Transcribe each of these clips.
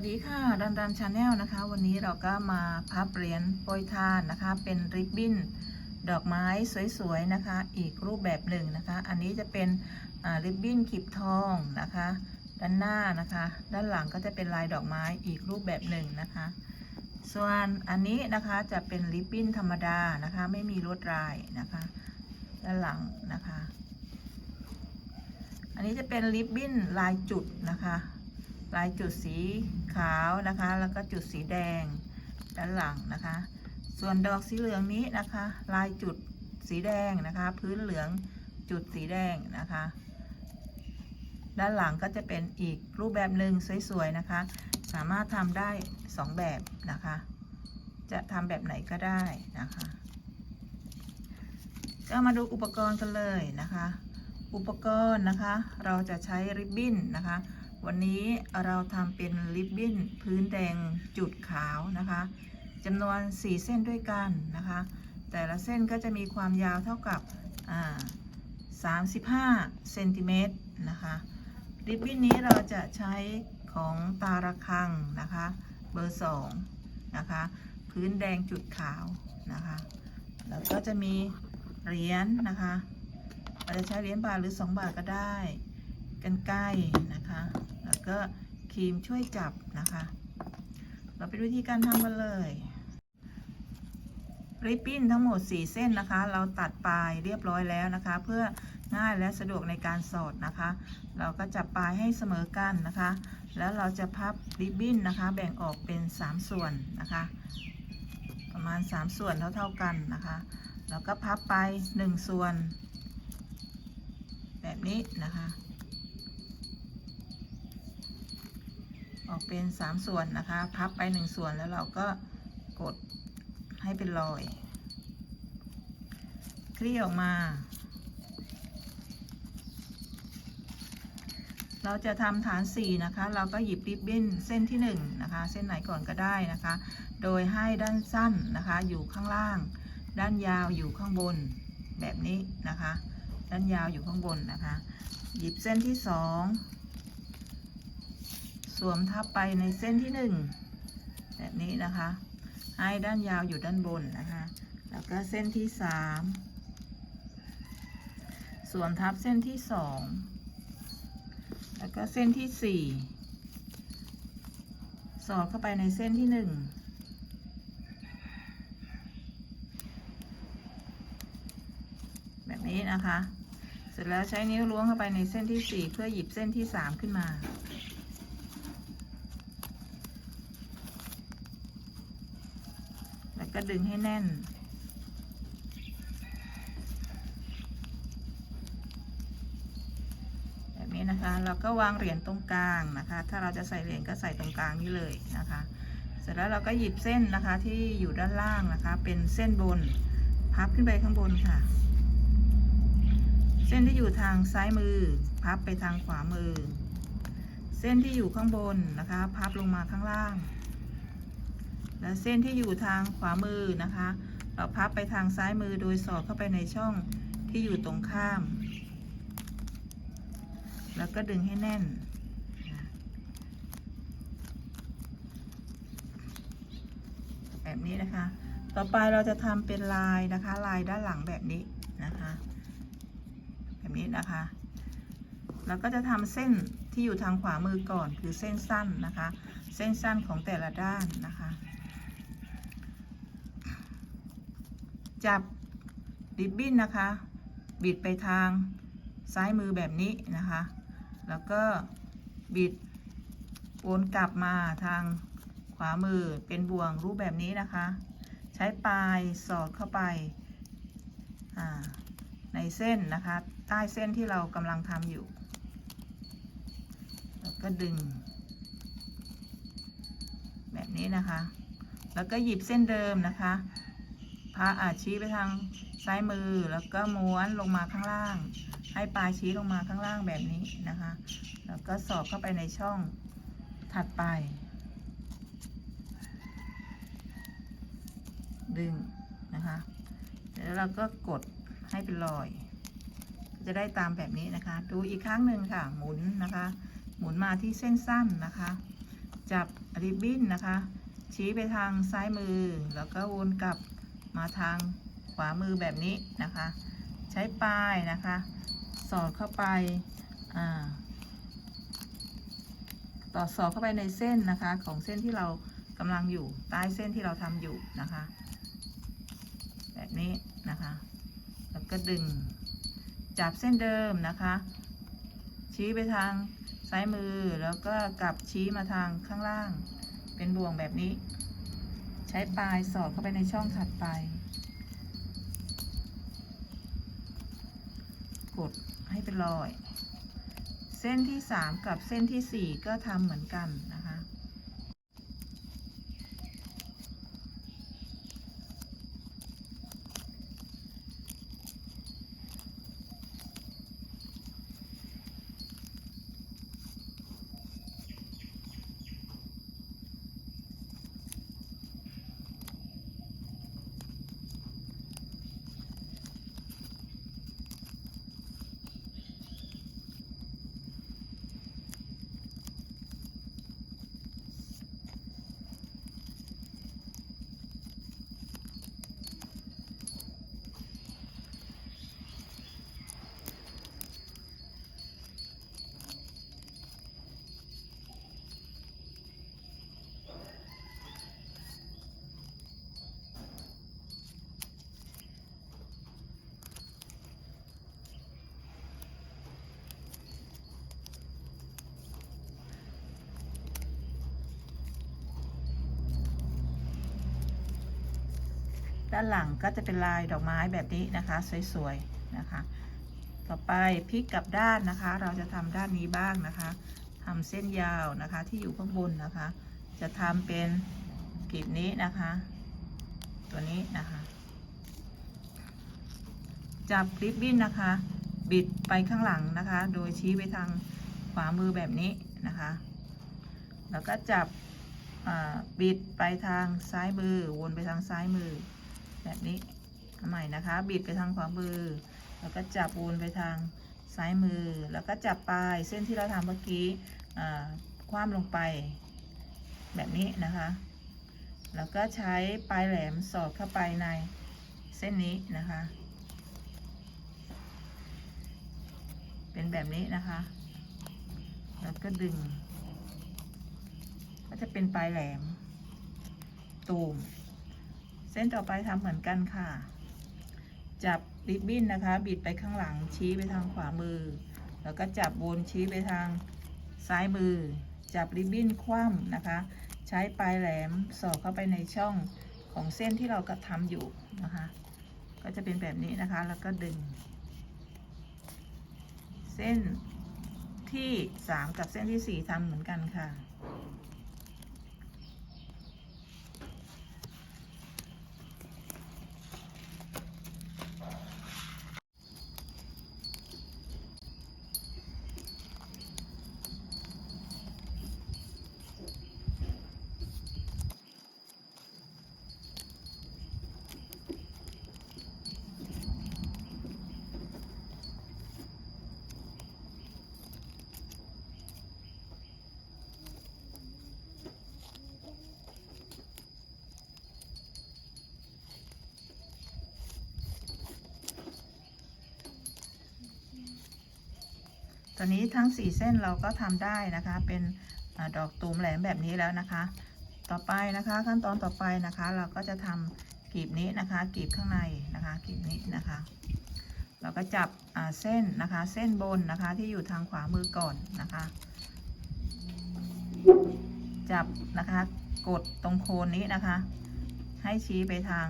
วัสดีค่ะดันดันชาแนลนะคะ วันนี้เราก็มาพับเหรียญโปรยทานนะคะ เป็นริบบิ้นดอกไม้สวยๆนะคะ อีกรูปแบบหนึ่งนะคะ อันนี้จะเป็นริบบิ้นขีบทองนะคะ ด้านหน้านะคะ ด้านหลังก็จะเป็นลายดอกไม้อีกรูปแบบหนึ่งนะคะ ส่วนอันนี้นะคะจะเป็นริบบิ้นธรรมดานะคะ ไม่มีลวดลายนะคะ ด้านหลังนะคะ อันนี้จะเป็นริบบิ้นลายจุดนะคะ ลายจุดสีขาวนะคะ แล้วก็จุดสีแดงด้านหลังนะคะ ส่วนดอกสีเหลืองนี้นะคะ ลายจุดสีแดงนะคะ พื้นเหลืองจุดสีแดงนะคะ ด้านหลังก็จะเป็นอีกรูปแบบหนึ่งสวยๆนะคะ สามารถทำได้สองแบบนะคะ จะทำแบบไหนก็ได้นะคะก็มาดูอุปกรณ์กันเลยนะคะ อุปกรณ์นะคะ เราจะใช้ริบบิ้นนะคะ วันนี้เราทำเป็นริบบิ้นพื้นแดงจุดขาวนะคะจำนวน 4 เส้นด้วยกันนะคะ แต่ละเส้นก็จะมีความยาวเท่ากับ35เซนติเมตรนะคะริบบิ้นนี้เราจะใช้ของตาระคังนะคะ เบอร์ 2 นะคะ พื้นแดงจุดขาวนะคะ แล้วก็จะมีเหรียญนะคะเราจะใช้เหรียญบาทหรือ 2 บาทก็ได้ กันไกล้นะคะ ก็ครีมช่วยจับนะคะ เราไปดูวิธีการทำกันเลยริบบิ้นทั้งหมด 4 เส้นนะคะ เราตัดปลายเรียบร้อยแล้วนะคะ เพื่อง่ายและสะดวกในการสอดนะคะ เราก็จับปลายให้เสมอกันนะคะ แล้วเราจะพับริบบิ้นนะคะ แบ่งออกเป็น 3 ส่วนนะคะ ประมาณ 3 ส่วนเท่าๆกันนะคะ แล้วก็พับไป 1 ส่วน แบบนี้นะคะ ออกเป็น3ส่วนนะคะ พับไป1ส่วนแล้วเราก็กดให้เป็นรอย คลี่ออกมา เราจะทำฐาน4นะคะ เราก็หยิบริบบิ้นเส้นที่1นะคะ เส้นไหนก่อนก็ได้นะคะ โดยให้ด้านสั้นนะคะ อยู่ข้างล่าง ด้านยาวอยู่ข้างบนแบบนี้นะคะ ด้านยาวอยู่ข้างบนนะคะ หยิบเส้นที่2 สวมทับไปในเส้นที่หนึ่งแบบนี้นะคะ ให้ด้านยาวอยู่ด้านบนนะคะแล้วก็เส้นที่สามสวมทับเส้นที่สองแล้วก็เส้นที่สี่สอดเข้าไปในเส้นที่หนึ่งแบบนี้นะคะ เสร็จแล้วใช้นิ้วล้วงเข้าไปในเส้นที่สี่เพื่อหยิบเส้นที่สามขึ้นมา แล้วก็ดึงให้แน่น แบบนี้นะคะ เราก็วางเหรียญตรงกลางนะคะ ถ้าเราจะใส่เหรียญก็ใส่ตรงกลางนี่เลยนะคะ เสร็จแล้วเราก็หยิบเส้นนะคะที่อยู่ด้านล่างนะคะ เป็นเส้นบน พับขึ้นไปข้างบนค่ะ เส้นที่อยู่ทางซ้ายมือ พับไปทางขวามือ เส้นที่อยู่ข้างบนนะคะ พับลงมาข้างล่าง และเส้นที่อยู่ทางขวามือนะคะ เราพับไปทางซ้ายมือโดยสอดเข้าไปในช่องที่อยู่ตรงข้าม แล้วก็ดึงให้แน่น แบบนี้นะคะ ต่อไปเราจะทำเป็นลายนะคะ ลายด้านหลังแบบนี้นะคะ แบบนี้นะคะแล้วก็จะทำเส้นที่อยู่ทางขวามือก่อน คือเส้นสั้นนะคะ เส้นสั้นของแต่ละด้านนะคะ จับริบบิ้นนะคะ บิดไปทางซ้ายมือแบบนี้นะคะ แล้วก็บิดวนกลับมาทางขวามือเป็นบ่วงรูปแบบนี้นะคะ ใช้ปลายสอดเข้าไปาในเส้นนะคะ ใต้เส้นที่เรากำลังทำอยู่ แล้วก็ดึง แบบนี้นะคะ แล้วก็หยิบเส้นเดิมนะคะ พาอาชี้ไปทางซ้ายมือแล้วก็ม้วนลงมาข้างล่าง ให้ปลายชี้ลงมาข้างล่างแบบนี้นะคะ แล้วก็สอดเข้าไปในช่องถัดไป ดึงนะคะ แล้วเราก็กดให้เป็นรอย จะได้ตามแบบนี้นะคะ ดูอีกครั้งหนึ่งค่ะ หมุนนะคะ หมุนมาที่เส้นสั้นนะคะ จับริบบิ้นนะคะ ชี้ไปทางซ้ายมือ แล้วก็วนกลับ มาทางขวามือแบบนี้นะคะ ใช้ปลายนะคะ สอดเข้าไปต่อสอดเข้าไปในเส้นนะคะ ของเส้นที่เรากำลังอยู่ใต้เส้นที่เราทำอยู่นะคะ แบบนี้นะคะ แล้วก็ดึงจับเส้นเดิมนะคะ ชี้ไปทางซ้ายมือแล้วก็กลับชี้มาทางข้างล่าง เป็นบ่วงแบบนี้ ใช้ปลายสอดเข้าไปในช่องถัดไป กดให้เป็นรอย เส้นที่ 3 กับเส้นทีสี่4 ก็ทำเหมือนกันนะคะ ด้านหลังก็จะเป็นลายดอกไม้แบบนี้นะคะ สวยๆนะคะ ต่อไปพลิกกลับด้านนะคะ เราจะทำด้านนี้บ้างนะคะทำเส้นยาวนะคะที่อยู่ข้างบนนะคะ จะทำเป็นกลีบนี้นะคะ ตัวนี้นะคะ จับริบบิ้นนะคะ บิดไปข้างหลังนะคะ โดยชี้ไปทางขวามือแบบนี้นะคะ แล้วก็จับบิดไปทางซ้ายมือวนไปทางซ้ายมือ แบบนี้เอาใหม่นะคะ บิดไปทางขวามือ แล้วก็จับวนไปทางซ้ายมือ แล้วก็จับปลายเส้นที่เราทำเมื่อกี้คว้ำลงไปแบบนี้นะคะ แล้วก็ใช้ปลายแหลมสอดเข้าไปในเส้นนี้นะคะ เป็นแบบนี้นะคะ แล้วก็ดึง ก็จะเป็นปลายแหลมตูม เส้นต่อไปทำเหมือนกันค่ะ จับริบบิ้นนะคะ บิดไปข้างหลังชี้ไปทางขวามือ แล้วก็จับวนชี้ไปทางซ้ายมือ จับริบบิ้นคว่ำนะคะ ใช้ปลายแหลมสอดเข้าไปในช่องของเส้นที่เรากระทำอยู่นะคะ ก็จะเป็นแบบนี้นะคะ แล้วก็ดึง เส้นที่ 3 กับเส้นที่ 4ทำเหมือนกันค่ะ ตอนนี้ทั้ง 4 เส้นเราก็ทำได้นะคะ เป็นอดอกตูมแหลมแบบนี้แล้วนะคะ ต่อไปนะคะขั้นตอนต่อไปนะคะ เราก็จะทำกลีบนี้นะคะกลีบข้างในนะคะกลีบนี้นะคะ เราก็จับเส้นนะคะ เส้นบนนะคะที่อยู่ทางขวามือก่อนนะคะ จับนะคะกดตรงโคนนี้นะคะ ให้ชี้ไปทาง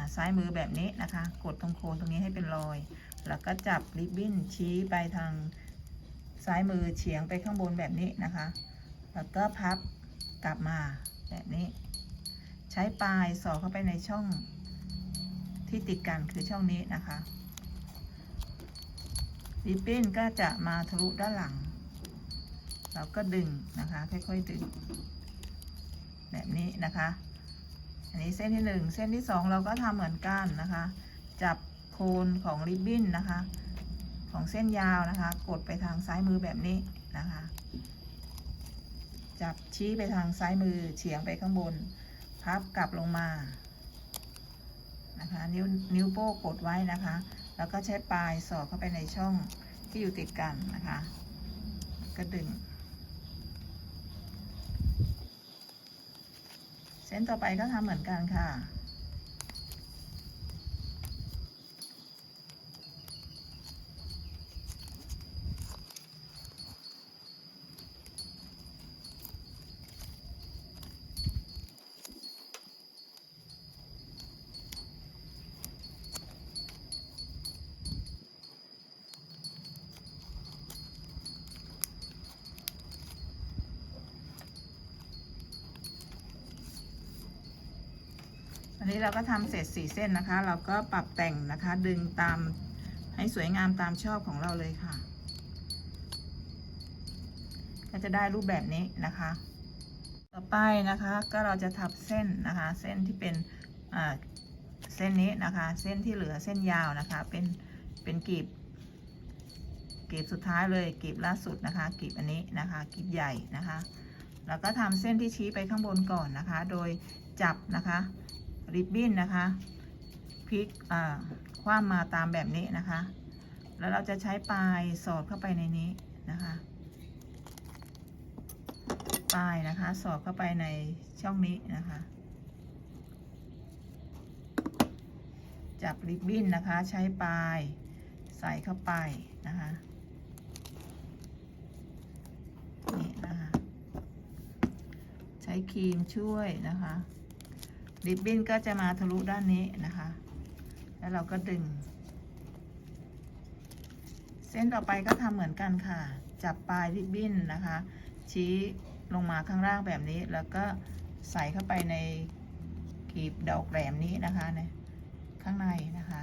าซ้ายมือแบบนี้นะคะ กดตรงโคนตรงนี้ให้เป็นรอย แล้วก็จับริบบิ้นชี้ไปทาง ซ้ายมือเฉียงไปข้างบนแบบนี้นะคะ แล้วก็พับกลับมาแบบนี้ ใช้ปลายสอดเข้าไปในช่องที่ติดกันคือช่องนี้นะคะริบบิ้นก็จะมาทะลุด้านหลัง เราก็ดึงนะคะ ค่อยๆดึง แบบนี้นะคะ อันนี้เส้นที่หนึ่งเส้นที่สองเราก็ทำเหมือนกันนะคะ จับโคนของริบบิ้นนะคะ ของเส้นยาวนะคะ กดไปทางซ้ายมือแบบนี้นะคะ จับชี้ไปทางซ้ายมือเฉียงไปข้างบน พับกลับลงมานะคะ นิ้วนิ้วโป้งกดไว้นะคะ แล้วก็ใช้ปลายสอดเข้าไปในช่องที่อยู่ติดกันนะคะ ก็ดึง เส้นต่อไปก็ทำเหมือนกันค่ะ อั นี้เราก็ทำเสร็จสี่เส้นนะคะ เราก็ปรับแต่งนะคะ ดึงตามให้สวยงามตามชอบของเราเลยค่ะ ก็จะได้รูปแบบนี้นะคะ ต่อไปนะคะก็เราจะทับเส้นนะคะ เส้นที่เป็นเส้นนี้นะคะ เส้นที่เหลือเส้นยาวนะคะ เป็นเป็นกลีบกลีบสุดท้ายเลยกลีบล่าสุดนะคะกลีบอันนี้นะคะกลีบใหญ่นะคะ แล้วก็ทำเส้นที่ชี้ไปข้างบนก่อนนะคะ โดยจับนะคะ ริบบิ้นนะคะพลิกอ่าคว้ามาตามแบบนี้นะคะ แล้วเราจะใช้ปลายสอดเข้าไปในนี้นะคะ ปลายนะคะสอดเข้าไปในช่องนี้นะคะ จับริบบิ้นนะคะ ใช้ปลายใส่เข้าไปนะคะนี่นะคะ ใช้ครีมช่วยนะคะ ริบบิ้นก็จะมาทะลุด้านนี้นะคะ แล้วเราก็ดึง เส้นต่อไปก็ทำเหมือนกันค่ะ จับปลายริบบิ้นนะคะ ชี้ลงมาข้างล่างแบบนี้ แล้วก็ใส่เข้าไปในกลีบดอกแหลมนี้นะคะในข้างในนะคะ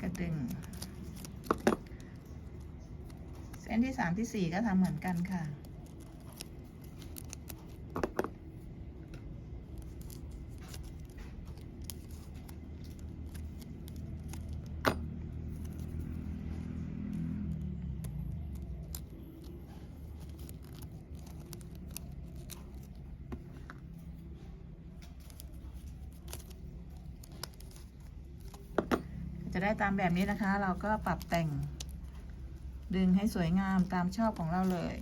ก็ดึง เส้นที่สามที่สี่ก็ทำเหมือนกันค่ะ จะได้ตามแบบนี้นะคะ เราก็ปรับแต่ง ดึงให้สวยงามตามชอบของเราเลย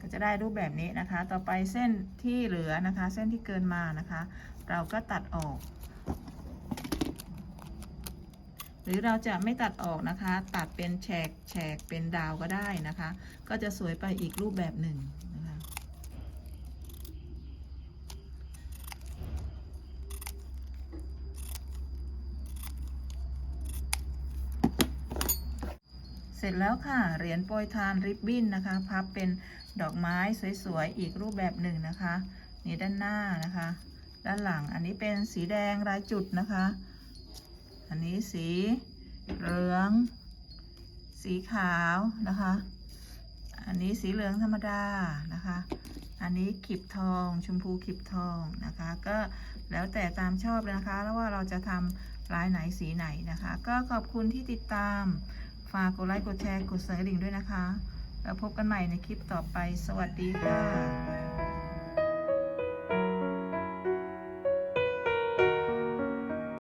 ก็จะได้รูปแบบนี้นะคะ ต่อไปเส้นที่เหลือนะคะ เส้นที่เกินมานะคะ เราก็ตัดออก หรือเราจะไม่ตัดออกนะคะ ตัดเป็นแฉกแฉกเป็นดาวก็ได้นะคะ ก็จะสวยไปอีกรูปแบบหนึ่งนะคะ เสร็จแล้วค่ะ เหรียญโปรยทานริบบิ้นนะคะ พับเป็นดอกไม้สวยๆ อีกรูปแบบหนึ่งนะคะ นี่ด้านหน้านะคะ ด้านหลัง อันนี้เป็นสีแดงลายจุดนะคะ อันนี้สีเหลือง สีขาวนะคะ อันนี้สีเหลืองธรรมดานะคะ อันนี้ขีบทอง ชมพูขีบทองนะคะ ก็แล้วแต่ตามชอบเลยนะคะ แล้วว่าเราจะทำลายไหนสีไหนนะคะ ก็ขอบคุณที่ติดตาม ฝากกดไลค์กดแชร์กดสั่นกระดิ่งด้วยนะคะ แล้วพบกันใหม่ในคลิปต่อไป สวัสดีค่ะ